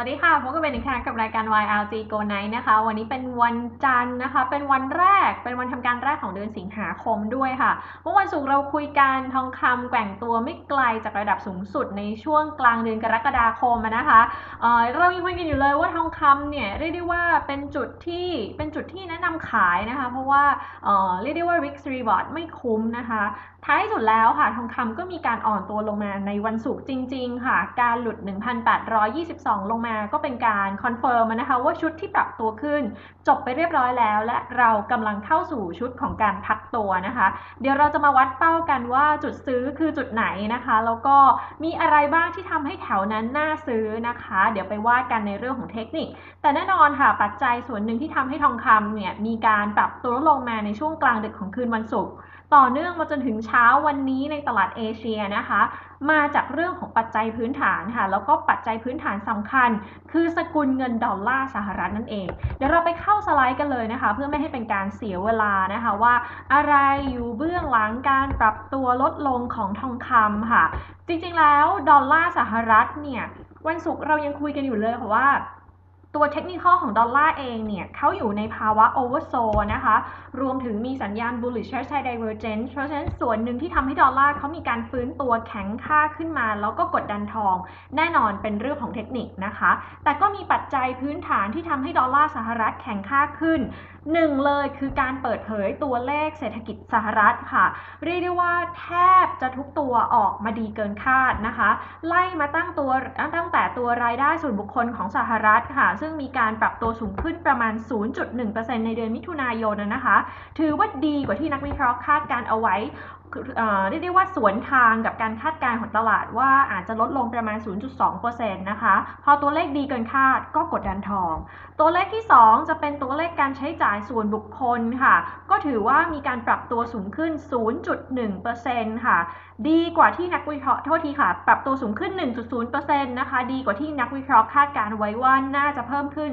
สวัสดีค่ะพบกันเป็นอีกครั้งกับรายการ YLG Go Night นะคะ วันนี้เป็นวันจันทร์นะคะ เป็นวันแรก เป็นวันทำการแรกของเดือนสิงหาคมด้วยค่ะ เมื่อวันศุกร์เราคุยกันทองคำแกว่งตัวไม่ไกลจากระดับสูงสุดในช่วงกลางเดือนกรกฎาคมนะคะเเรายังคุยกันอยู่เลยว่าทองคำเนี่ยเรียกได้ว่าเป็นจุดที่เป็นจุดที่แนะนำขายนะคะ เพราะว่าเเรียกได้ว่า risk reward ไม่คุ้มนะคะ ท้ายสุดแล้วค่ะทองคำก็มีการอ่อนตัวลงมาในวันศุกร์จริง ๆ ค่ะ การหลุด 1,822 ลงมาก็เป็นการคอนเฟิร์มนะคะว่าชุดที่ปรับตัวขึ้น จบไปเรียบร้อยแล้ว และเรากำลังเข้าสู่ชุดของการพักตัวนะคะ เดี๋ยวเราจะมาวัดเป้ากันว่าจุดซื้อคือจุดไหนนะคะ แล้วก็มีอะไรบ้างที่ทำให้แถวนั้นน่าซื้อนะคะ เดี๋ยวไปว่ากันในเรื่องของเทคนิค แต่แน่นอนค่ะปัจจัยส่วนหนึ่งที่ทำให้ทองคำเนี่ยมีการปรับตัวลงมาในช่วงกลางดึกของคืนวันศุกร์ ต่อเนื่องมาจนถึงเช้าวันนี้ในตลาดเอเชียนะคะ มาจากเรื่องของปัจจัยพื้นฐานค่ะ แล้วก็ปัจจัยพื้นฐานสำคัญ คือสกุลเงินดอลลาร์สหรัฐนั่นเอง เดี๋ยวเราไปเข้าสไลด์กันเลยนะคะ เพื่อไม่ให้เป็นการเสียเวลานะคะว่า อะไรอยู่เบื้องหลังการปรับตัวลดลงของทองคำค่ะ จริงๆแล้วดอลลาร์สหรัฐเนี่ยวันศุกร์เรายังคุยกันอยู่เลยค่ะว่า ตัวเทคนิคของดอลลาร์เองเนี่ยเขาอยู่ในภาวะโอเวอร์โซนะคะ รวมถึงมีสัญญาณ bullish short side divergence เพราะฉะนั้นส่วนหนึ่งที่ทำให้ดอลลาร์เขามีการฟื้นตัวแข็งค่าขึ้นมา แล้วก็กดดันทอง แน่นอนเป็นเรื่องของเทคนิคนะคะ แต่ก็มีปัจจัยพื้นฐานที่ทำให้ดอลลาร์สหรัฐแข็งค่าขึ้น หนึ่งเลยคือการเปิดเผยตัวเลขเศรษฐกิจสหรัฐค่ะ เรียกได้ว่าแทบจะทุกตัวออกมาดีเกินคาดนะคะ ไล่มาตั้งตัวตั้งแต่ตัวรายได้ส่วนบุคคลของสหรัฐค่ะ ซึ่งมีการปรับตัวสูงขึ้นประมาณ 0.1%ในเดือนมิถุนายนนะคะ ถือว่าดีกว่าที่นักวิเคราะห์คาดการเอาไว้ เรียกได้ว่าสวนทางกับการคาดการณ์ของตลาดว่าอาจจะลดลงประมาณ 0.2%นะคะ พอตัวเลขดีเกินคาดก็กดดันทอง ตัวเลขที่ 2 จะเป็นตัวเลขการใช้จ่ายส่วนบุคคลค่ะ ก็ถือว่ามีการปรับตัวสูงขึ้น 0.1%ค่ะ ดีกว่าที่นักวิเคราะห์โทษทีค่ะ ปรับตัวสูงขึ้น 1.0%นะคะ ดีกว่าที่นักวิเคราะห์คาดการไว้ว่าน่าจะเพิ่มขึ้น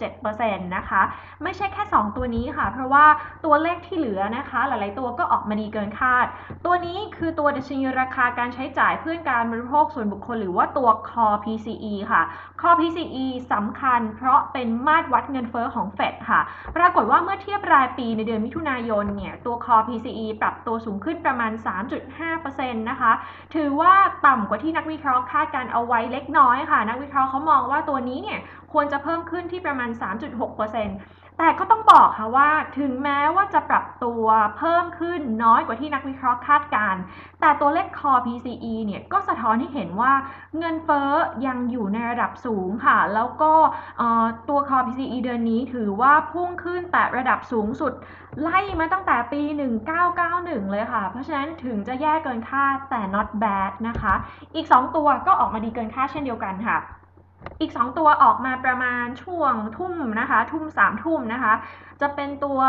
0.7%นะคะ ไม่ใช่แค่ 2 ตัวนี้ค่ะ เพราะว่าตัวเลขที่เหลือนะคะ หลาย ๆ ตัวก็ออกมาดีเกินคาดตัวนี้คือตัวดัชนีราคาการใช้จ่ายเพื่อการบริโภคส่วนบุคคลหรือว่าตัว Core PCE ค่ะ Core PCE สำคัญเพราะเป็นมาตรวัดเงินเฟ้อของเฟดค่ะ ปรากฏว่าเมื่อเทียบรายปีในเดือนมิถุนายนเนี่ย ตัว Core PCE ปรับตัวสูงขึ้นประมาณ 3.5%นะคะ ถือว่าต่ำกว่าที่นักวิเคราะห์คาดการเอาไว้เล็กน้อยค่ะ นักวิเคราะห์เขามองว่าตัวนี้เนี่ยควรจะเพิ่มขึ้นที่ประมาณ 3.6% แต่ก็ต้องบอกค่ะว่าถึงแม้ว่าจะปรับตัวเพิ่มขึ้นน้อยกว่าที่นักวิเคราะห์คาดการ แต่ตัวเลข Core PCE เนี่ยก็สะท้อนให้เห็นว่าเงินเฟ้อยังอยู่ในระดับสูงค่ะ แล้วก็ตัว Core PCE เดือนนี้ถือว่าพุ่งขึ้นแต่ระดับสูงสุดไล่มาตั้งแต่ปี 1991 เลยค่ะ เพราะฉะนั้นถึงจะแย่เกินคาดแต่ not bad นะคะ อีก 2 ตัวก็ออกมาดีเกินคาดเช่นเดียวกันค่ะ อีก 2 ตัวออกมาประมาณช่วงทุ่มนะคะ ทุ่ม3ทุ่มนะคะ จะเป็นตัว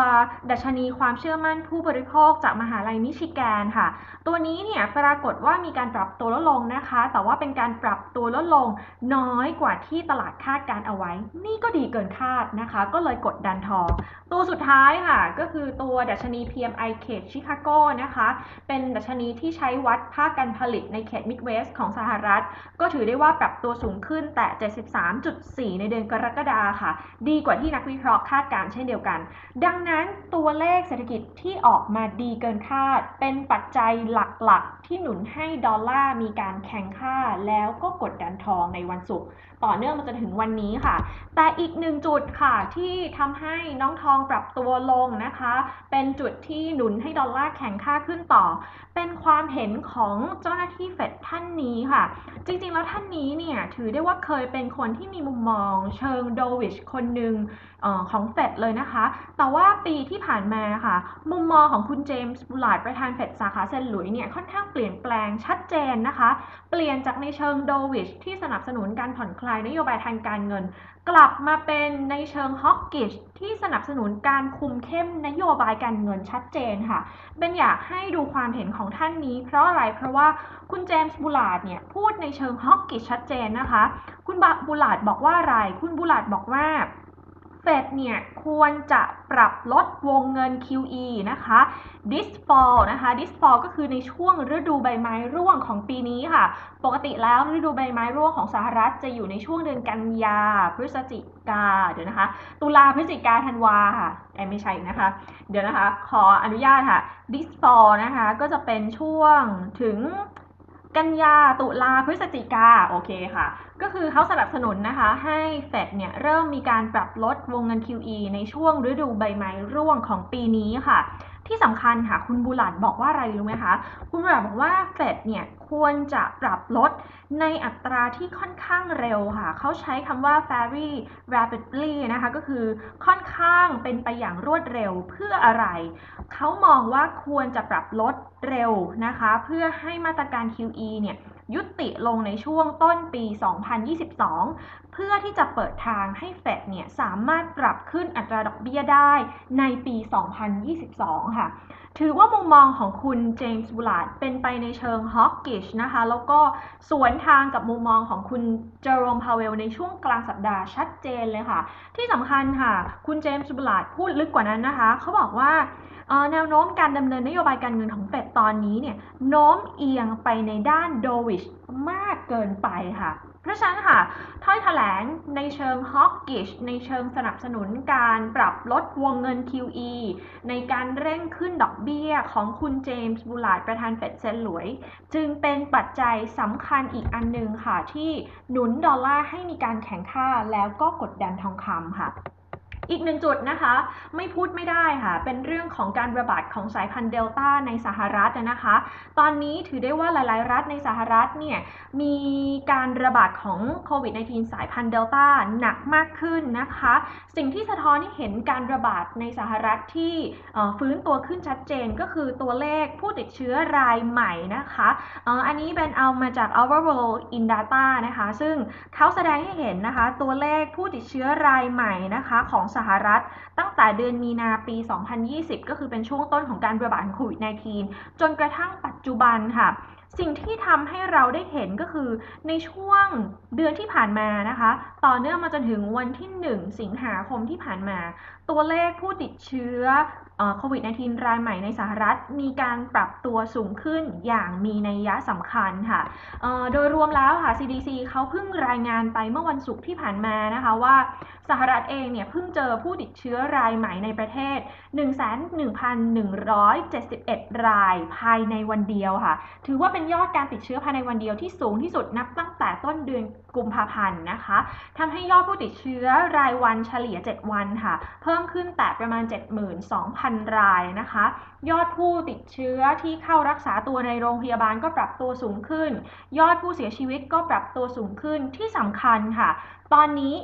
ดัชนีความเชื่อมั่นผู้บริโภคจากมหาลัยมิชิแกนค่ะ ตัวนี้เนี่ยปรากฏว่ามีการปรับตัวลดลงนะคะ แต่ว่าเป็นการปรับตัวลดลงน้อยกว่าที่ตลาดคาดการเอาไว้ นี่ก็ดีเกินคาดนะคะ ก็เลยกดดันทอง ตัวสุดท้ายค่ะ ก็คือตัวดัชนี PMI เขตชิคาโกนะคะ เป็นดัชนีที่ใช้วัดภาคการผลิตในเขตมิดเวสต์ของสหรัฐ ก็ถือได้ว่าปรับตัวสูงขึ้นแต่73.4 ในเดือนกรกฎาค่ะ ดีกว่าที่นักวิเคราะห์คาดการณ์เช่นเดียวกัน ดังนั้นตัวเลขเศรษฐกิจที่ออกมาดีเกินคาดเป็นปัจจัยหลักๆที่หนุนให้ดอลลาร์มีการแข็งค่าแล้วก็กดดันทองในวันศุกร์ต่อเนื่องมาจนถึงวันนี้ค่ะ แต่อีกหนึ่งจุดค่ะที่ทำให้น้องทองปรับตัวลงนะคะ เป็นจุดที่หนุนให้ดอลลาร์แข็งค่าขึ้นต่อ เป็นความเห็นของเจ้าหน้าที่เฟดท่านนี้ค่ะ จริงๆแล้วท่านนี้เนี่ยถือได้ว่าเคยเป็นคนที่มีมุมมองเชิงโดวิชคนหนึ่งออของเฟดเลยนะคะ แต่ว่าปีที่ผ่านมาค่ะ มุมมองของคุณเจมส์บูลาร์ดประธานเฟดสาขาเซนหลุยเนี่ยค่อนข้างเปลี่ยนแปลงชัดเจนนะคะ เปลี่ยนจากในเชิงโดวิชที่สนับสนุนการผ่อนคลายนโยบายทางการเงิน กลับมาเป็นในเชิงฮอกกิชที่สนับสนุนการคุมเข้มนโยบายการเงินชัดเจนค่ะ เป็นอยากให้ดูความเห็นของท่านนี้ เพราะอะไรเพราะว่าคุณเจมส์บูลาดเนี่ยพูดในเชิงฮอกกิชชัดเจนนะคะ คุณบูลาดบอกว่าอะไร คุณบูลาดบอกว่า เฟดเนี่ยควรจะปรับลดวงเงิน QE นะคะ this fall นะคะ this fall ก็คือในช่วงฤดูใบไม้ร่วงของปีนี้ค่ะ ปกติแล้วฤดูใบไม้ร่วงของสหรัฐจะอยู่ในช่วงเดือนกันยา พฤศจิกา เดี๋ยวนะคะ ตุลาพฤศจิกาธันวาค่ะไอไม่ใช่นะคะ เดี๋ยวนะคะ ขออนุญาตค่ะ this fall นะคะ ก็จะเป็นช่วงถึง กันยาตุลาพฤศจิกาโอเคค่ะ ก็คือเขาสนับสนุนนะคะ ให้เฟดเนี่ยเริ่มมีการปรับลดวงเงิน QE ในช่วงฤดูใบไม้ร่วงของปีนี้ค่ะ ที่สำคัญค่ะ คุณบูลัดบอกว่าอะไรรู้ไหมคะ คุณบูลัดบอกว่าเฟดเนี่ยควรจะปรับลดในอัตราที่ค่อนข้างเร็วค่ะ เขาใช้คำว่า very rapidly นะคะ ก็คือค่อนข้างเป็นไปอย่างรวดเร็วเพื่ออะไร เขามองว่าควรจะปรับลดเร็วนะคะ เพื่อให้มาตรการ QE เนี่ย ยุติลงในช่วงต้นปี 2022 เพื่อที่จะเปิดทางให้เฟดเนี่ยสามารถปรับขึ้นอัตราดอกเบี้ยได้ในปี 2022 ค่ะ ถือว่ามุมมองของคุณเจมส์บูลาดเป็นไปในเชิงฮอกกิชนะคะ แล้วก็สวนทางกับมุมมองของคุณเจอโรมพาเวลในช่วงกลางสัปดาห์ชัดเจนเลยค่ะ ที่สำคัญค่ะ คุณเจมส์บูลาดพูดลึกกว่านั้นนะคะ เขาบอกว่า แนวโน้มการดำเนินนโยบายการเงินของเฟดตอนนี้เนี่ยโน้มเอียงไปในด้านโดวิชมากเกินไปค่ะ เพราะฉะนั้นค่ะ ถ้อยแถลงในเชิงฮอกกิชในเชิงสนับสนุนการปรับลดวงเงิน QE ในการเร่งขึ้นดอกเบี้ยของคุณเจมส์บูลาร์ดประธานเฟดเซนหลวย จึงเป็นปัจจัยสำคัญอีกอันหนึ่งค่ะ ที่หนุนดอลลาร์ให้มีการแข่งค่าแล้วก็กดดันทองคำค่ะ อีกหนึ่งจุดนะคะ ไม่พูดไม่ได้ค่ะ เป็นเรื่องของการระบาดของสายพันธุ์เดลต้าในสหรัฐนะคะ ตอนนี้ถือได้ว่าหลาย ๆ รัฐในสหรัฐเนี่ยมีการระบาดของโควิด -19 สายพันธุ์เดลต้าหนักมากขึ้นนะคะ สิ่งที่สะท้อนให้เห็นการระบาดในสหรัฐที่ฟื้นตัวขึ้นชัดเจนก็คือตัวเลขผู้ติดเชื้อรายใหม่นะคะอันนี้เป็นเอามาจาก Our World in Data นะคะ ซึ่งเขาแสดงให้เห็นนะคะ ตัวเลขผู้ติดเชื้อรายใหม่นะคะของสหรัฐ ตั้งแต่เดือนมีนาปี 2020 ก็คือเป็นช่วงต้นของการระบาดโควิด -19 จนกระทั่งปัจจุบันค่ะ สิ่งที่ทำให้เราได้เห็นก็คือ ในช่วงเดือนที่ผ่านมานะคะ ต่อเนื่องมาจนถึงวันที่ 1 สิงหาคมที่ผ่านมา ตัวเลขผู้ติดเชื้อ โควิด -19 รายใหม่ในสหรัฐมีการปรับตัวสูงขึ้นอย่างมีนัยยะสำคัญค่ะ โดยรวมแล้วค่ะ CDC เขาเพิ่งรายงานไปเมื่อวันศุกร์ที่ผ่านมานะคะว่าสหรัฐเองเนี่ยเพิ่งเจอผู้ติดเชื้อรายใหม่ในประเทศ 11,171 รายภายในวันเดียวค่ะ ถือว่าเป็นยอดการติดเชื้อภายในวันเดียวที่สูงที่สุดนับตั้งแต่ต้นเดือนกุมภาพันธ์นะคะทำให้ยอดผู้ติดเชื้อรายวันเฉลี่ย 7 วันค่ะ เพิ่มขึ้นแต่ประมาณ 72,000รายนะคะ ยอดผู้ติดเชื้อที่เข้ารักษาตัวในโรงพยาบาลก็ปรับตัวสูงขึ้น ยอดผู้เสียชีวิตก็ปรับตัวสูงขึ้นที่สำคัญค่ะ ตอนนี้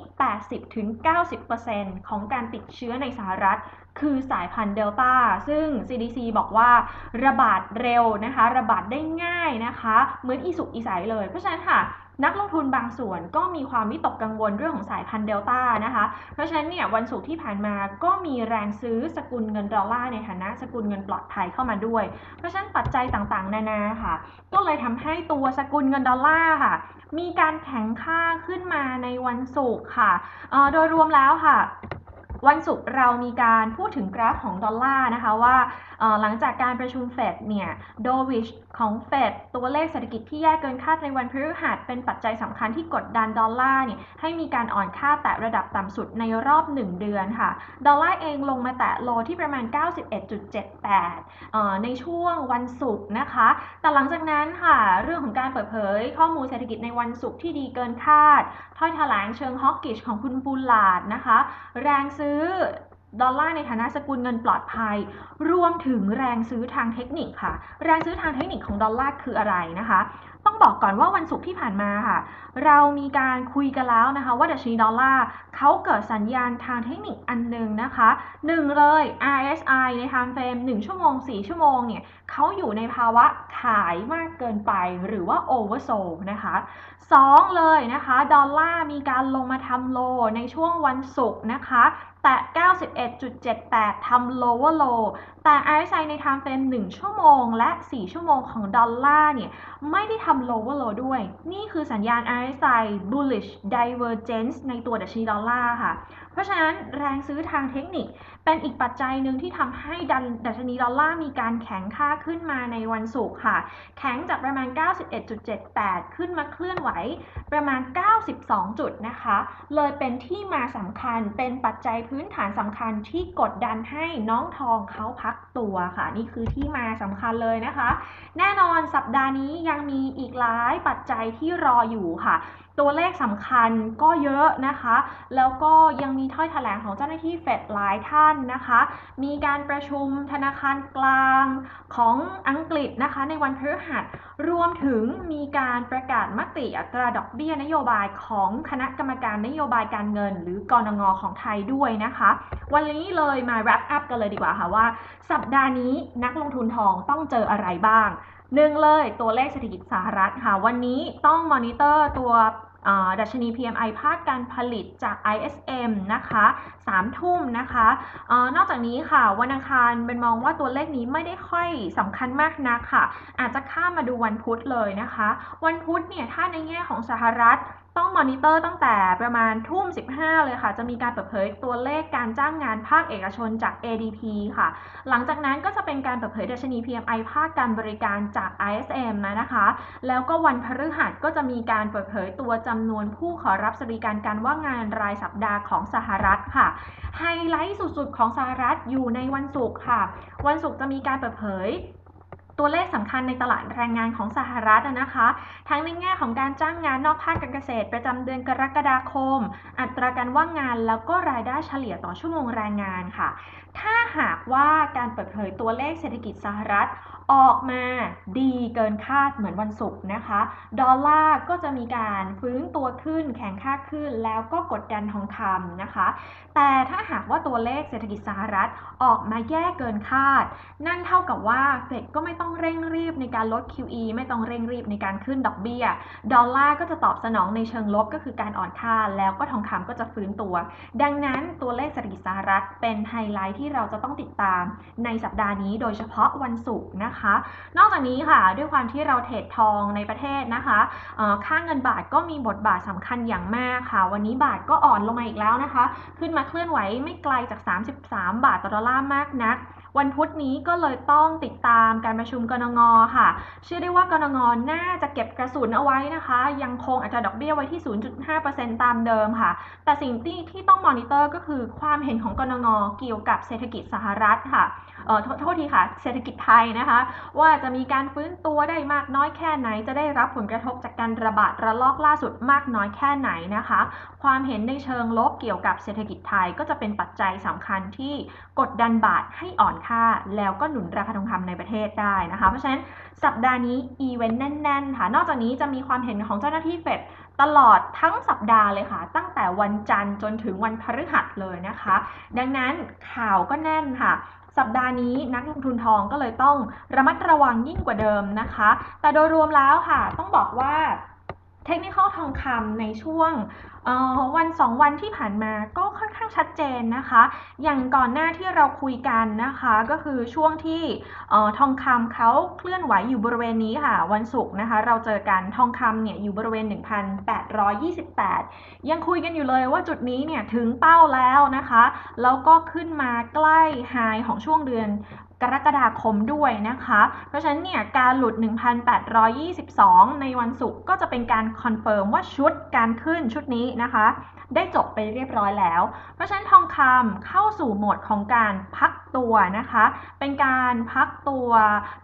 80-90%ของการติดเชื้อในสหรัฐ คือสายพันธุ์เดลต้า ซึ่ง CDC บอกว่าระบาดเร็วนะคะ ระบาดได้ง่ายนะคะ เหมือนอีสุกอีใสเลย เพราะฉะนั้นค่ะ นักลงทุนบางส่วนก็มีความวิตกกังวลเรื่องของสายพันธุ์เดลต้านะคะ เพราะฉะนั้นเนี่ยวันศุกร์ที่ผ่านมาก็มีแรงซื้อสกุลเงินดอลลาร์ในฐานะสกุลเงินปลอดภัยเข้ามาด้วย เพราะฉะนั้นปัจจัยต่างๆ นานาค่ะ ก็เลยทำให้ตัวสกุลเงินดอลลาร์ค่ะ มีการแข็งค่าขึ้นมาในวันศุกร์ค่ะโดยรวมแล้วค่ะ วันศุกร์เรามีการพูดถึงกราฟของดอลลาร์นะคะว่าหลังจากการประชุมเฟดเนี่ยโดวิชของเฟดตัวเลขเศรษฐกิจที่แย่เกินคาดในวันพฤหัสเป็นปัจจัยสำคัญที่กดดันดอลลาร์เนี่ยให้มีการอ่อนค่าแตะระดับต่ำสุดในรอบ 1 เดือนค่ะดอลลาร์เองลงมาแตะโลที่ประมาณ 91.78 ในช่วงวันศุกร์นะคะ แต่หลังจากนั้นค่ะเรื่องของการเปิดเผยข้อมูลเศรษฐกิจในวันศุกร์ที่ดีเกินคาดถ้อยแถลงเชิงฮอกกิชของคุณปูลาดนะคะ แรงซื้อดอลลาร์ในฐานะสกุลเงินปลอดภัย รวมถึงแรงซื้อทางเทคนิคค่ะ แรงซื้อทางเทคนิคของดอลลาร์คืออะไรนะคะ ต้องบอกก่อนว่าวันศุกร์ที่ผ่านมาค่ะ เรามีการคุยกันแล้วนะคะ ว่าดัชนีดอลลาร์เขาเกิดสัญญาณทางเทคนิคอันหนึ่งนะคะหนึ่งเลย RSI ใน time frame 1ชั่วโมง 4 ชั่วโมงเนี่ยเขาอยู่ในภาวะขายมากเกินไปหรือว่า oversold นะคะ2เลยนะคะ ดอลลาร์มีการลงมาทำโลในช่วงวันศุกร์นะคะแต่ 91.78 ทำ lower low แต่ RSI ใน time frame 1 ชั่วโมง และ 4 ชั่วโมงของดอลลาร์เนี่ย ไม่ได้ทำ lower low ด้วย นี่คือสัญญาณ RSI bullish divergence ในตัวดัชนีดอลลาร์ค่ะเพราะฉะนั้นแรงซื้อทางเทคนิคเป็นอีกปัจจัยหนึ่งที่ทำให้ดันดัชนีดอลลาร์มีการแข็งค่าขึ้นมาในวันศุกร์ค่ะ แข็งจากประมาณ 91.78 ขึ้นมาเคลื่อนไหวประมาณ 92 จุดนะคะ เลยเป็นที่มาสำคัญเป็นปัจจัยพื้นฐานสำคัญที่กดดันให้น้องทองเขาพักตัวค่ะ นี่คือที่มาสำคัญเลยนะคะ แน่นอนสัปดาห์นี้ยังมีอีกหลายปัจจัยที่รออยู่ค่ะ ตัวเลขสำคัญก็เยอะนะคะ แล้วก็ยังมีถ้อยแถลงของเจ้าหน้าที่เฟดหลายท่านนะคะ มีการประชุมธนาคารกลางของอังกฤษนะคะในวันพฤหัส รวมถึงมีการประกาศมติอัตราดอกเบี้ยนโยบายของคณะกรรมการนโยบายการเงิน หรือกรงงของไทยด้วยนะคะ วันนี้เลยมา wrap up กันเลยดีกว่าค่ะว่า สัปดาห์นี้นักลงทุนทองต้องเจออะไรบ้างหนึ่งเลยตัวเลขเศรษฐกิจสหรัฐค่ะ วันนี้ต้องมอนิเตอร์ตัว ดัชนี PMI ภาคการผลิตจาก ISM นะคะ 3 ทุ่มนะคะออนอกจากนี้ค่ะ วันอังคารเป็นมองว่าตัวเลขนี้ไม่ได้ค่อยสำคัญมากนักค่ะ อาจจะข้ามมาดูวันพุธเลยนะคะ วันพุธเนี่ยถ้าในแง่ของสหรัฐต้องมอนิเตอร์ตั้งแต่ประมาณทุ่ม 15 เลยค่ะ จะมีการเปิดเผยตัวเลขการจ้างงานภาคเอกชนจาก ADP ค่ะ หลังจากนั้นก็จะเป็นการเปิดเผยดัชนี PMI ภาคการบริการจาก ISM นะนะคะ แล้วก็วันพฤหัสก็จะมีการเปิดเผยตัวจำนวนผู้ขอรับสวัสดิการการว่างงานรายสัปดาห์ของสหรัฐค่ะไฮไลท์สุดๆ ของสหรัฐอยู่ในวันศุกร์ค่ะ วันศุกร์จะมีการเปิดเผยตัวเลขสำคัญในตลาดแรงงานของสหรัฐนะคะ ทั้งในแง่ของการจ้างงานนอกภาคการเกษตร ประจำเดือนกรกฎาคม อัตราการว่างงานแล้วก็รายได้เฉลี่ยต่อชั่วโมงแรงงานค่ะ ถ้าหากว่าการเปิดเผยตัวเลขเศรษฐกิจสหรัฐ ออกมาดีเกินคาดเหมือนวันศุกร์นะคะ ดอลลาร์ก็จะมีการฟื้นตัวขึ้นแข็งค่าขึ้น แล้วก็กดดันทองคำนะคะ แต่ถ้าหากว่าตัวเลขเศรษฐกิจสหรัฐออกมาแย่เกินคาด นั่นเท่ากับว่าเฟดก็ไม่ต้องเร่งรีบในการลด QE ไม่ต้องเร่งรีบในการขึ้นดอกเบี้ย ดอลลาร์ก็จะตอบสนองในเชิงลบก็คือการอ่อนค่า แล้วก็ทองคำก็จะฟื้นตัว ดังนั้นตัวเลขเศรษฐกิจสหรัฐเป็นไฮไลท์ที่เราจะต้องติดตามในสัปดาห์นี้โดยเฉพาะวันศุกร์นะคะนอกจากนี้ค่ะด้วยความที่เราเทรดทองในประเทศนะคะค่าเงินบาทก็มีบทบาทสำคัญอย่างมากค่ะ วันนี้บาทก็อ่อนลงมาอีกแล้วนะคะ ขึ้นมาเคลื่อนไหวไม่ไกลจาก 33 บาทต่อดอลลาร์มากนัก วันพุธนี้ก็เลยต้องติดตามการประชุมกรงงค่ะ เชื่อได้ว่ากรงงน่าจะเก็บกระสุนเอาไว้นะคะ ยังคงอัตราดอกเบี้ยไว้ที่ 0.5%ตามเดิมค่ะ แต่สิ่งที่ที่ต้องมอนิเตอร์ก็คือความเห็นของกรงงเกี่ยวกับเศรษฐกิจสหรัฐค่ะเออโทษโทษทีค่ะ เศรษฐกิจไทยนะคะ ว่าจะมีการฟื้นตัวได้มากน้อยแค่ไหน จะได้รับผลกระทบจากการระบาดระลอกล่าสุดมากน้อยแค่ไหนนะคะ ความเห็นในเชิงลบเกี่ยวกับเศรษฐกิจไทยก็จะเป็นปัจจัยสำคัญที่กดดันบาทให้อ่อนค่า แล้วก็หนุนราคาทองคำในประเทศได้นะคะ เพราะฉะนั้นสัปดาห์นี้อีเวนต์แน่น ๆ ค่ะ นอกจากนี้จะมีความเห็นของเจ้าหน้าที่เฟดตลอดทั้งสัปดาห์เลยค่ะ ตั้งแต่วันจันทร์จนถึงวันพฤหัสเลยนะคะ ดังนั้นข่าวก็แน่นค่ะสัปดาห์นี้นักลงทุนทองก็เลยต้องระมัดระวังยิ่งกว่าเดิมนะคะ แต่โดยรวมแล้วค่ะ ต้องบอกว่า เทคนิคอลทองคำในช่วงวันสองวันที่ผ่านมาก็ค่อนข้างชัดเจนนะคะ อย่างก่อนหน้าที่เราคุยกันนะคะ ก็คือช่วงที่ทองคำเขาเคลื่อนไหวอยู่บริเวณนี้ค่ะ วันศุกร์นะคะ เราเจอกันทองคำเนี่ยอยู่บริเวณ 1,828 ยังคุยกันอยู่เลยว่าจุดนี้เนี่ยถึงเป้าแล้วนะคะ แล้วก็ขึ้นมาใกล้ไฮของช่วงเดือน กรกฎาคมด้วยนะคะ เพราะฉะนั้นเนี่ยการหลุด 1,822 ในวันศุกร์ก็จะเป็นการคอนเฟิร์มว่าชุดการขึ้นชุดนี้นะคะ ได้จบไปเรียบร้อยแล้ว เพราะฉะนั้นทองคำเข้าสู่โหมดของการพักตัวนะคะ เป็นการพักตัว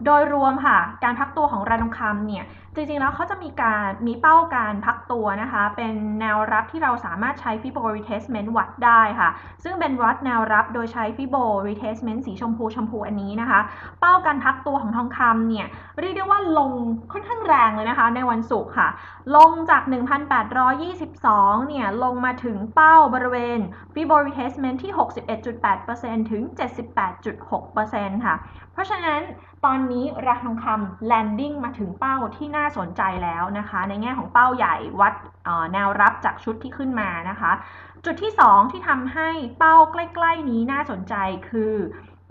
โดยรวมค่ะ การพักตัวของราคาทองคำเนี่ย จริงๆแล้วเขาจะมีการมีเป้าการพักตัวนะคะ เป็นแนวรับที่เราสามารถใช้ Fibo Retracement วัดได้ค่ะ ซึ่งเป็นวัดแนวรับโดยใช้ Fibo Retracement สีชมพูชมพูอันนี้นะคะ เป้าการพักตัวของทองคำเนี่ย เรียกได้ว่าลงค่อนข้างแรงเลยนะคะ ในวันศุกร์ค่ะ ลงจาก 1,822 เนี่ย ลงมาถึงเป้าบริเวณ Fibo Retracement ที่ 61.8%ถึง 78.6%ค่ะ เพราะฉะนั้นตอนนี้ราคาทองคำ landing มาถึงเป้าที่น่าสนใจแล้วนะคะ ในแง่ของเป้าใหญ่วัดแนวรับจากชุดที่ขึ้นมานะคะ จุดที่ 2 ที่ทำให้เป้าใกล้ ๆ นี้น่าสนใจคือ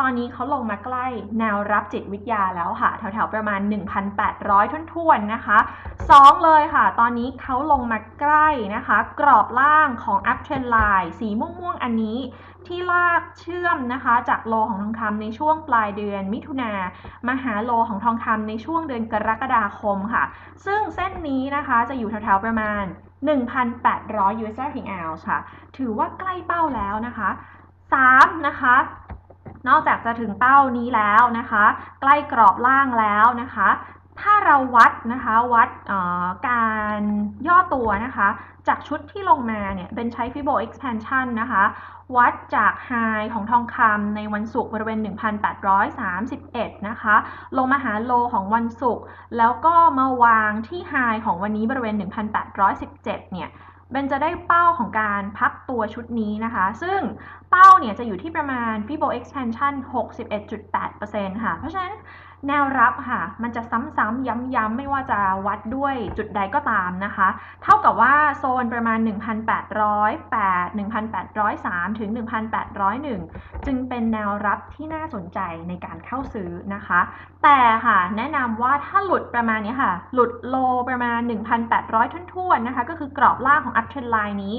ตอนนี้เขาลงมาใกล้แนวรับจิตวิทยาแล้วค่ะ แถวๆประมาณ 1,800ท่วนๆนะคะสองเลยค่ะ ตอนนี้เขาลงมาใกล้นะคะ กรอบล่างของ up trend line สีม่วงๆ อันนี้ ที่ลากเชื่อมนะคะ จากโลของทองคำในช่วงปลายเดือนมิถุนามาหาโลของทองคำในช่วงเดือนกรกฎาคมค่ะ ซึ่งเส้นนี้นะคะจะอยู่แถวๆประมาณ 1,800 US dollar per ounce ค่ะ ถือว่าใกล้เป้าแล้วนะคะ 3 นะคะนอกจากจะถึงเป้านี้แล้วนะคะ ใกล้กรอบล่างแล้วนะคะ ถ้าเราวัดนะคะวัดการย่อตัวนะคะ จากชุดที่ลงมาเนี่ยเป็นใช้ Fibo expansion นะคะ วัดจาก High ของทองคำในวันศุกร์บริเวณ 1,831 นะคะ ลงมาหาโลของวันศุกร์แล้วก็มาวางที่ High ของวันนี้บริเวณ 1,817 เนี่ยเบนจะได้เป้าของการพักตัวชุดนี้นะคะ ซึ่งเป้าเนี่ยจะอยู่ที่ประมาณ Fibo expansion 61.8%ค่ะ เพราะฉะนั้น แนวรับค่ะ มันจะซ้ำๆย้ำๆไม่ว่าจะวัดด้วยจุดใดก็ตามนะคะ เท่ากับว่าโซนประมาณ 1,808 1,803 ถึง 1,801 จึงเป็นแนวรับที่น่าสนใจในการเข้าซื้อนะคะ แต่ค่ะแนะนำว่าถ้าหลุดประมาณนี้ค่ะ หลุดโลประมาณ 1,800ทุ่นๆนะคะ ก็คือกรอบล่างของ up trend line นี้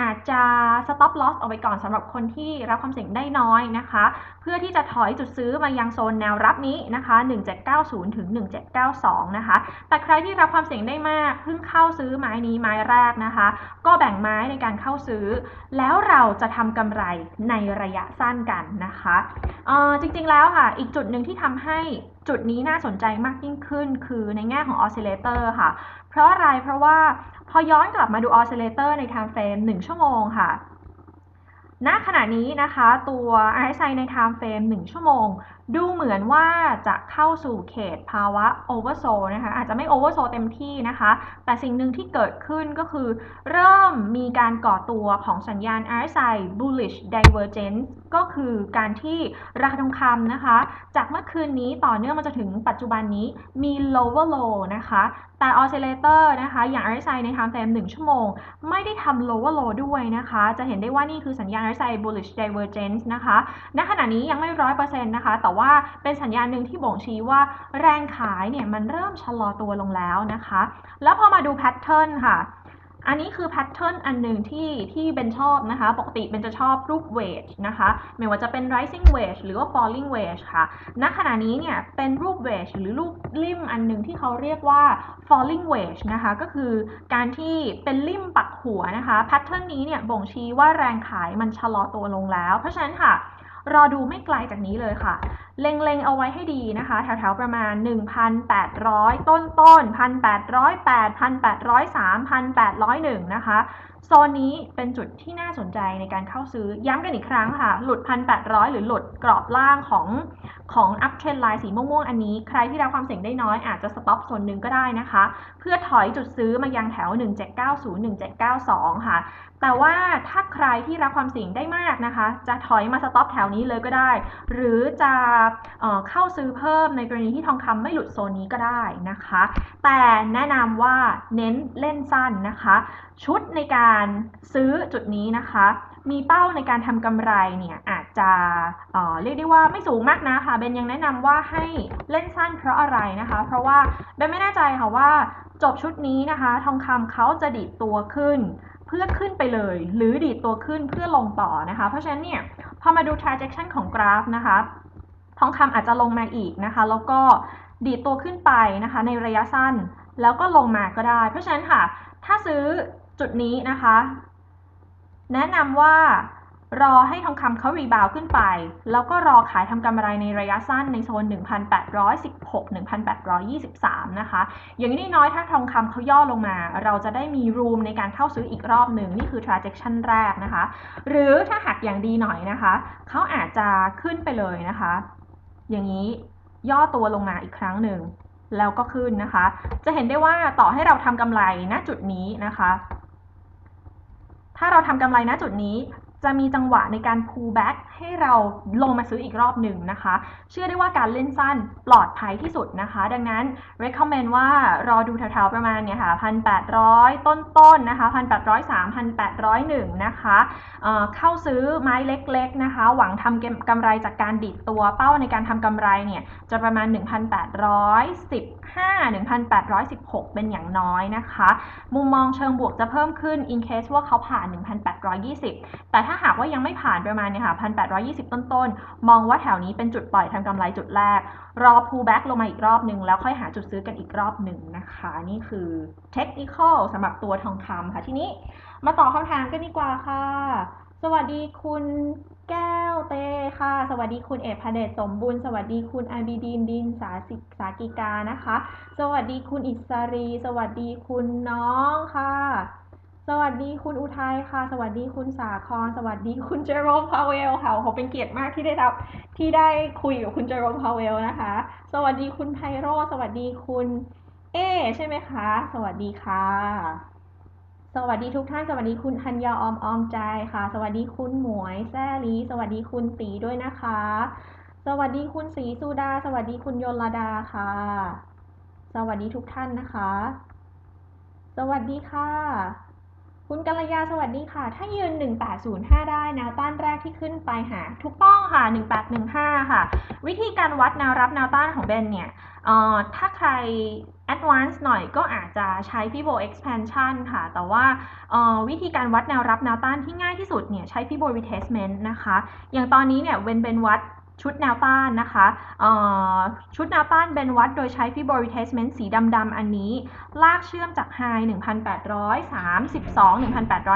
อาจจะ stop loss เอาไว้ก่อนสำหรับคนที่รับความเสี่ยงได้น้อยนะคะ เพื่อที่จะถอยจุดซื้อมายังโซนแนวรับนี้นะคะ 1790 ถึง 1792 นะคะ แต่ใครที่รับความเสี่ยงได้มากเพิ่งเข้าซื้อไม้นี้ไม้แรกนะคะ ก็แบ่งไม้ในการเข้าซื้อ แล้วเราจะทำกำไรในระยะสั้นกันนะคะจริงๆแล้วค่ะ อีกจุดหนึ่งที่ทำให้ จุดนี้น่าสนใจมากยิ่งขึ้น คือในแง่ของออสซิเลเตอร์ค่ะ เพราะอะไรเพราะว่าพอย้อนกลับมาดูออสซิเลเตอร์ในไทม์เฟรม1 ชั่วโมงค่ะณขณะนี้นะคะ ตัว RSI ในไทม์เฟรม1ชั่วโมงดูเหมือนว่าจะเข้าสู่เขตภาวะ oversold นะคะ อาจจะไม่ oversold เต็มที่นะคะ แต่สิ่งหนึ่งที่เกิดขึ้นก็คือ เริ่มมีการก่อตัวของสัญญาณ RSI bullish divergence ก็คือการที่ราคาทองคำนะคะ จากเมื่อคืนนี้ต่อเนื่องมาจนถึงปัจจุบันนี้มี lower low นะคะ แต่ oscillator นะคะ อย่าง RSI ใน time frame 1 ชั่วโมง ไม่ได้ทำ lower low ด้วยนะคะ จะเห็นได้ว่านี่คือสัญญาณ RSI bullish divergence นะคะ ณ ขณะนี้ยังไม่ร้อยเปอร์เซ็นต์นะคะแต่ว่าเป็นสัญญาณหนึ่งที่บ่งชี้ว่าแรงขายเนี่ยมันเริ่มชะลอตัวลงแล้วนะคะ แล้วพอมาดู pattern ค่ะ อันนี้คือแพทเทิร์นอันหนึ่งที่ที่เบนชอบนะคะ ปกติเบนจะชอบรูป wedge นะคะ ไม่ว่าจะเป็น rising wedge หรือว่า falling wedge ค่ะ ณ ขณะนี้เนี่ยเป็นรูป wedge หรือรูปลิ่มอันหนึ่งที่เขาเรียกว่า falling wedge นะคะ ก็คือการที่เป็นลิ่มปักหัวนะคะ แพทเทิร์นนี้เนี่ยบ่งชี้ว่าแรงขายมันชะลอตัวลงแล้ว เพราะฉะนั้นค่ะ รอดูไม่ไกลจากนี้เลยค่ะ เล็งๆเอาไว้ให้ดีนะคะ แถวๆประมาณ 1,800 ต้นต้น1,808 1,803 1,801 นะคะ โซนนี้เป็นจุดที่น่าสนใจในการเข้าซื้อ ย้ำกันอีกครั้งค่ะ หลุด 1,800 หรือหลุดกรอบล่างของของ up trend line สีม่วงๆ อันนี้ ใครที่รับความเสี่ยงได้น้อยอาจจะ stop โซนหนึ่งก็ได้นะคะ เพื่อถอยจุดซื้อมายังแถว 1790 1792 ค่ะ แต่ว่าถ้าใครที่รับความเสี่ยงได้มากนะคะ จะถอยมาสต็อปแถวนี้เลยก็ได้ หรือจะเเข้าซื้อเพิ่มในกรณีที่ทองคำไม่หลุดโซนนี้ก็ได้นะคะ แต่แนะนำว่าเน้นเล่นสั้นนะคะ ชุดในการซื้อจุดนี้นะคะ มีเป้าในการทำกำไรเนี่ยอาจจะเเรียกได้ว่าไม่สูงมากนะคะเบนยังแนะนำว่าให้เล่นสั้นเพราะอะไรนะคะ เพราะว่าเบนไม่แน่ใจค่ะว่าจบชุดนี้นะคะ ทองคำเขาจะดีดตัวขึ้น เพื่อขึ้นไปเลย หรือดีดตัวขึ้นเพื่อลงต่อนะคะ เพราะฉะนั้นเนี่ยพอมาดู trajectory ของกราฟนะคะ ทองคำอาจจะลงมาอีกนะคะ แล้วก็ดีดตัวขึ้นไปนะคะ ในระยะสั้นแล้วก็ลงมาก็ได้ เพราะฉะนั้นค่ะ ถ้าซื้อ จุดนี้นะคะ แนะนำว่ารอให้ทองคำเขารีบาวขึ้นไป แล้วก็รอขายทำกำไรในระยะสั้นในโซน 1,816 1,823 นะคะ อย่างนี้น้อยถ้าทองคำเขาย่อลงมา เราจะได้มีรูมในการเข้าซื้ออีกรอบหนึ่งนี่คือ transaction แรกนะคะ หรือถ้าหักอย่างดีหน่อยนะคะ เขาอาจจะขึ้นไปเลยนะคะ อย่างนี้ย่อตัวลงมาอีกครั้งหนึ่ง แล้วก็ขึ้นนะคะ จะเห็นได้ว่าต่อให้เราทำกำไรณจุดนี้นะคะ ถ้าเราทำกำไรณจุดนี้ จะมีจังหวะในการ pull back ให้เราลงมาซื้ออีกรอบหนึ่งนะคะ เชื่อได้ว่าการเล่นสั้นปลอดภัยที่สุดนะคะ ดังนั้น recommend ว่ารอดูแถวๆประมาณเนี่ยค่ะ1,800 ต้นๆนะคะ1,803 1,801นะคะเอ่อเข้าซื้อไม้เล็กๆนะคะ หวังทำกำไรจากการดิดตัวเป้าในการทำกำไรเนี่ยจะประมาณ 1,815 1,816 เป็นอย่างน้อยนะคะ มุมมองเชิงบวกจะเพิ่มขึ้น in case ว่าเขาผ่าน 1,820 แต่ถ้าหากว่ายังไม่ผ่านประมาณเนี่ยค่ะ1,820 ต้นๆ มองว่าแถวนี้เป็นจุดปล่อยทำกำไรจุดแรก รอ pullback ลงมาอีกรอบหนึ่งแล้วค่อยหาจุดซื้อกันอีกรอบหนึ่งนะคะ นี่คือ technical สำหรับตัวทองคำค่ะ ทีนี้มาต่อคำถามกันดีกว่าค่ะ สวัสดีคุณแก้วเตค่ะ สวัสดีคุณเอกพเดชสมบูรณ์ สวัสดีคุณอาบีดีนดินสาสิสากิกานะคะ สวัสดีคุณอิสรี สวัสดีคุณน้องค่ะ สวัสดีคุณอุทัยค่ะ สวัสดีคุณสาคร สวัสดีคุณเจอโรมพาวเวลค่ะโอ้โหเป็นเกียรติมากที่ได้รับที่ได้คุยกับคุณเจอโรมพาวเวลนะคะ สวัสดีคุณไพโรสวัสดีคุณ เอ ใช่ไหมคะ สวัสดีค่ะ สวัสดีทุกท่าน สวัสดีคุณธัญญาออมออมใจค่ะ สวัสดีคุณหมวยแซ่ลีสวัสดีคุณตีด้วยนะคะ สวัสดีคุณศรีสุดา สวัสดีคุณยลดาค่ะ สวัสดีทุกท่านนะคะ สวัสดีค่ะ คุณกัลยาสวัสดีค่ะ ถ้ายืน 1805 ได้แนวต้านแรกที่ขึ้นไปหาถูกต้องค่ะ 1815 ค่ะ วิธีการวัดแนวรับแนวต้านของเบนเนี่ยถ้าใคร advance หน่อยก็อาจจะใช้ Fibo expansion ค่ะ แต่ว่าวิธีการวัดแนวรับแนวต้านที่ง่ายที่สุดเนี่ยใช้ Fibo retracement นะคะ อย่างตอนนี้เนี่ยเวนเป็นวัด ชุดแนวต้านนะคะชุดแนวต้านเบนวัดโดยใช้ Fibo retracement สีดำๆอันนี้ ลากเชื่อมจาก High 1,832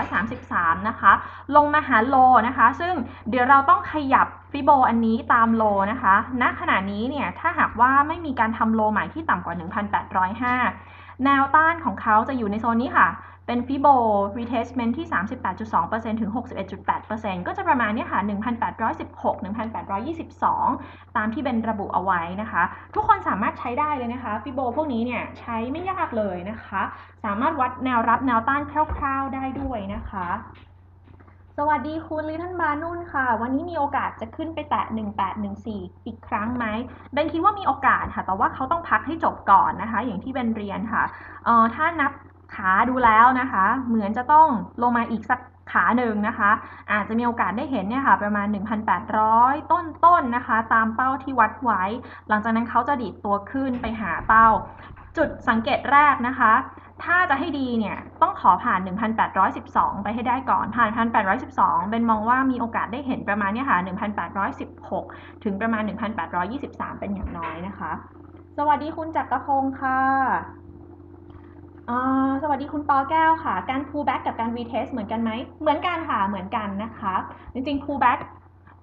1,833 นะคะ ลงมาหาโลนะคะ ซึ่งเดี๋ยวเราต้องขยับฟิโบอันนี้ตามโลนะคะณขณะนี้เนี่ยถ้าหากว่าไม่มีการทำโลใหม่ที่ต่ำกว่า 1,805 แนวต้านของเขาจะอยู่ในโซนนี้ค่ะ เป็นฟิโบ retracement ที่ 38.2%ถึง 61.8%ก็จะประมาณเนี้ค่ะ 1,816 1,822 ตามที่เป็นระบุเอาไว้นะคะ ทุกคนสามารถใช้ได้เลยนะคะฟิโบพวกนี้เนี่ยใช้ไม่ยากเลยนะคะ สามารถวัดแนวรับแนวต้านคร่าวๆได้ด้วยนะคะ สวัสดีคุณลิทันบานุ่นค่ะ วันนี้มีโอกาสจะขึ้นไปแตะ 1814 อีกครั้งไหมเบนคิดว่ามีโอกาสค่ะ แต่ว่าเขาต้องพักให้จบก่อนนะคะ อย่างที่เบนเรียนค่ะ เอ่อถ้านับ ขาดูแล้วนะคะ เหมือนจะต้องลงมาอีกสักขาหนึ่งนะคะ อาจจะมีโอกาสได้เห็นเนี่ยค่ะ ประมาณ 1,800 ต้นๆนนะคะ ตามเป้าที่วัดไว้ หลังจากนั้นเขาจะดีดตัวขึ้นไปหาเป้า จุดสังเกตแรกนะคะ ถ้าจะให้ดีเนี่ยต้องขอผ่าน 1,812 ไปให้ได้ก่อน ผ่าน 1,812 เป็นมองว่ามีโอกาสได้เห็นประมาณเนี่ยค่ะ 1,816 ถึงประมาณ 1,823 เป็นอย่างน้อยนะคะ สวัสดีคุณจักรพงศ์ค่ะ สวัสดีคุณปอแก้วค่ะ การ pullback กับการ retest เหมือนกันไหม เหมือนกันค่ะ เหมือนกันนะคะ จริงๆ pullback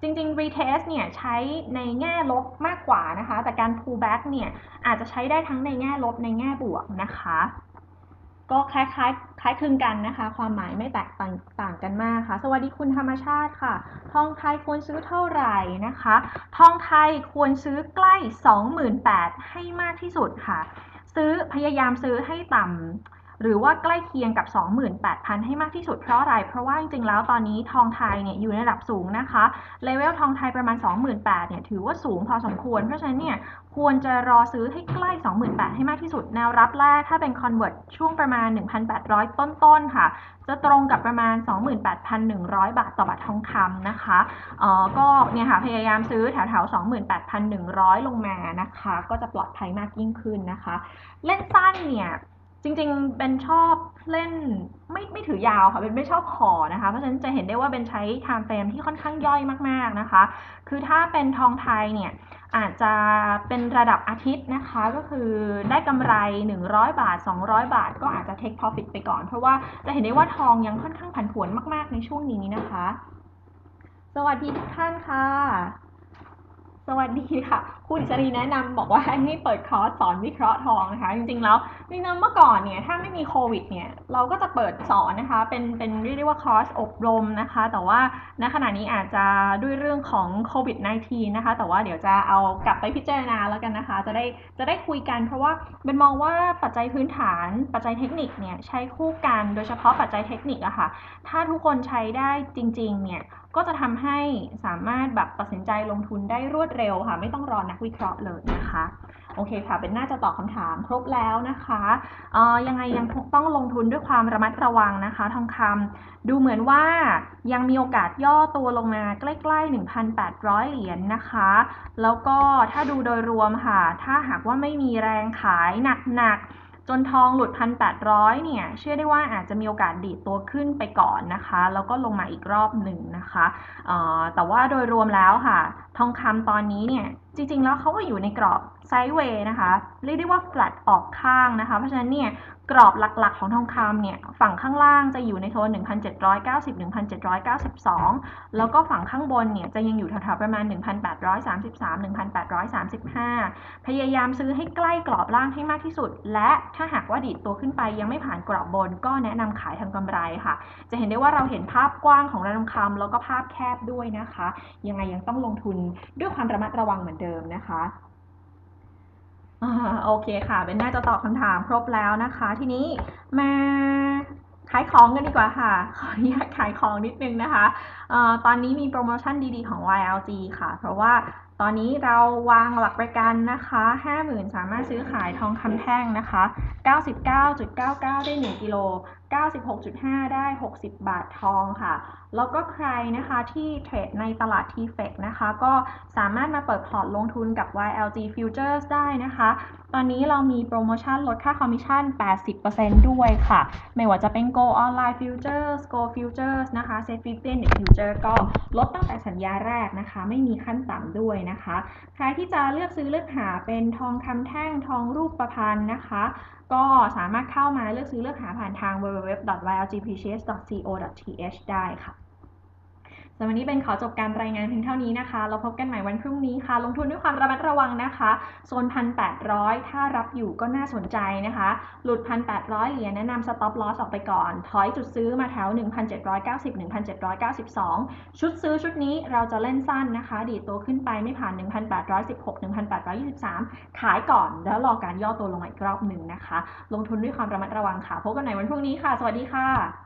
จริงๆ retest เนี่ยใช้ในแง่ลบมากกว่านะคะ แต่การ pullback เนี่ยอาจจะใช้ได้ทั้งในแง่ลบในแง่บวกนะคะ ก็คล้ายๆ คล้ายคลึงกันนะคะ ความหมายไม่แตกต่างต่างกันมากค่ะ สวัสดีคุณธรรมชาติค่ะ ทองไทยควรซื้อเท่าไหร่นะคะ ทองไทยควรซื้อใกล้ 28,000ให้มากที่สุดค่ะ ซื้อพยายามซื้อให้ต่ำ หรือว่าใกล้เคียงกับ 28,000 ให้มากที่สุดเพราะอะไร เพราะว่าจริงๆ แล้วตอนนี้ทองไทยเนี่ยอยู่ในระดับสูงนะคะ เลเวลทองไทยประมาณ 28,000 เนี่ยถือว่าสูงพอสมควร เพราะฉะนั้นเนี่ยควรจะรอซื้อให้ใกล้ 28,000 ให้มากที่สุด แนวรับแรกถ้าเป็น convert ช่วงประมาณ 1,800 ต้นๆ ค่ะ จะตรงกับประมาณ 28,100 บาทต่อบาททองคำนะคะเอ่อก็เนี่ยค่ะพยายามซื้อแถวๆ 28,100 ลงมานะคะ ก็จะปลอดภัยมากยิ่งขึ้นนะคะ เล่นสั้นเนี่ย จริงๆเป็นชอบเล่นไม่ไม่ถือยาวค่ะเป็นไม่ชอบขอนะคะ เพราะฉะนั้นจะเห็นได้ว่าเป็นใช้ time frame ที่ค่อนข้างย่อยมากๆนะคะ คือถ้าเป็นทองไทยเนี่ยอาจจะเป็นระดับอาทิตย์นะคะ ก็คือได้กำไร 100 บาท 200 บาท ก็อาจจะ take profit ไปก่อน เพราะว่าจะเห็นได้ว่าทองยังค่อนข้างผันผวนมาก ๆ ในช่วงนี้นะคะ สวัสดีทุกท่านค่ะ สวัสดีค่ะ คุณอิสรีแนะนำบอกว่าให้เปิดคอร์สสอนวิเคราะห์ทองนะคะ จริงๆแล้วจริงๆเมื่อก่อนเนี่ยถ้าไม่มีโควิดเนี่ยเราก็จะเปิดสอนนะคะ เป็นเป็นเรียกได้ว่าคอร์สอบรมนะคะ แต่ว่าณขณะนี้อาจจะด้วยเรื่องของโควิด -19 นะคะ แต่ว่าเดี๋ยวจะเอากลับไปพิจารณาแล้วกันนะคะ จะได้จะได้คุยกัน เพราะว่าเป็นมองว่าปัจจัยพื้นฐาน ปัจจัยเทคนิคเนี่ยใช้คู่กันโดยเฉพาะปัจจัยเทคนิคอะค่ะถ้าทุกคนใช้ได้จริงๆเนี่ย ก็จะทำให้สามารถแบบตัดสินใจลงทุนได้รวดเร็วค่ะ ไม่ต้องรอนักวิเคราะห์เลยนะคะโอเคค่ะ เป็นน่าจะตอบคำถามครบแล้วนะคะเออยังไงยังต้องลงทุนด้วยความระมัดระวังนะคะ ทองคำดูเหมือนว่ายังมีโอกาสย่อตัวลงมาใกล้ๆ 1,800 เหรียญนะคะ แล้วก็ถ้าดูโดยรวมค่ะ ถ้าหากว่าไม่มีแรงขายหนักๆ จนทองหลุด 1,800 เนี่ย เชื่อได้ว่าอาจจะมีโอกาสดีดตัวขึ้นไปก่อนนะคะ แล้วก็ลงมาอีกรอบหนึ่งนะคะแต่ว่าโดยรวมแล้วค่ะ ทองคำตอนนี้เนี่ย จริงๆ แล้วเขาก็อยู่ในกรอบ ไซด์เวย์นะคะ เรียกได้ว่า flat ออกข้างนะคะ เพราะฉะนั้นเนี่ยกรอบหลักๆของทองคำเนี่ยฝั่งข้างล่างจะอยู่ในโซน 1,790-1,792 แล้วก็ฝั่งข้างบนเนี่ยจะยังอยู่แถวๆประมาณ 1,833-1,835 พยายามซื้อให้ใกล้กรอบล่างให้มากที่สุด และถ้าหากว่าดีดตัวขึ้นไปยังไม่ผ่านกรอบบน ก็แนะนำขายทำกำไรค่ะ จะเห็นได้ว่าเราเห็นภาพกว้างของร้าทองคำแล้วก็ภาพแคบด้วยนะคะ ยังไงยังต้องลงทุนด้วยความระมัดระวังเหมือนเดิมนะคะ โอเคค่ะเบนน่าจะตอบคำถามครบแล้วนะคะ ทีนี้มาขายของกันดีกว่าค่ะ ขออนุญาตขายของนิดนึงนะคะออตอนนี้มีโปรโมชั่นดีๆของ YLG ค่ะ เพราะว่าตอนนี้เราวางหลักประกันนะคะ 50,000 สามารถซื้อขายทองคำแท่งนะคะ 99.99 ได้ 1 กิโล96.5 ได้ 60 บาททองค่ะ แล้วก็ใครนะคะที่เทรดในตลาด TFX นะคะ ก็สามารถมาเปิดพอร์ตลงทุนกับ YLG Futures ได้นะคะ ตอนนี้เรามีโปรโมชั่นลดค่าคอมมิชชั่น 80%ด้วยค่ะ ไม่ว่าจะเป็น Go Online Futures Go Futures นะคะ Set 15 Net Future ก็ลดตั้งแต่สัญญาแรกนะคะ ไม่มีขั้นต่ำด้วยนะคะ ใครที่จะเลือกซื้อเลือกหาเป็นทองคำแท่งทองรูปประพันธ์นะคะ ก็สามารถเข้ามาเลือกซื้อเลือกหาผ่านทาง www.ylgpcs.co.th ได้ค่ะ สำหรับวันนี้เป็นขอจบการรายงานเพียงเท่านี้นะคะ เราพบกันใหม่วันพรุ่งนี้ค่ะ ลงทุนด้วยความระมัดระวังนะคะโซน1,800ถ้ารับอยู่ก็น่าสนใจนะคะ หลุด1,800เหรียญแนะนำ stop loss ออกไปก่อน ถอยจุดซื้อมาแถว 1,790-1,792 ชุดซื้อชุดนี้เราจะเล่นสั้นนะคะ ดีดตัวขึ้นไปไม่ผ่าน 1,816-1,823 ขายก่อนแล้วรอการย่อตัวลงมาอีกรอบหนึ่งนะคะ ลงทุนด้วยความระมัดระวังค่ะ พบกันใหม่วันพรุ่งนี้ค่ะ สวัสดีค่ะ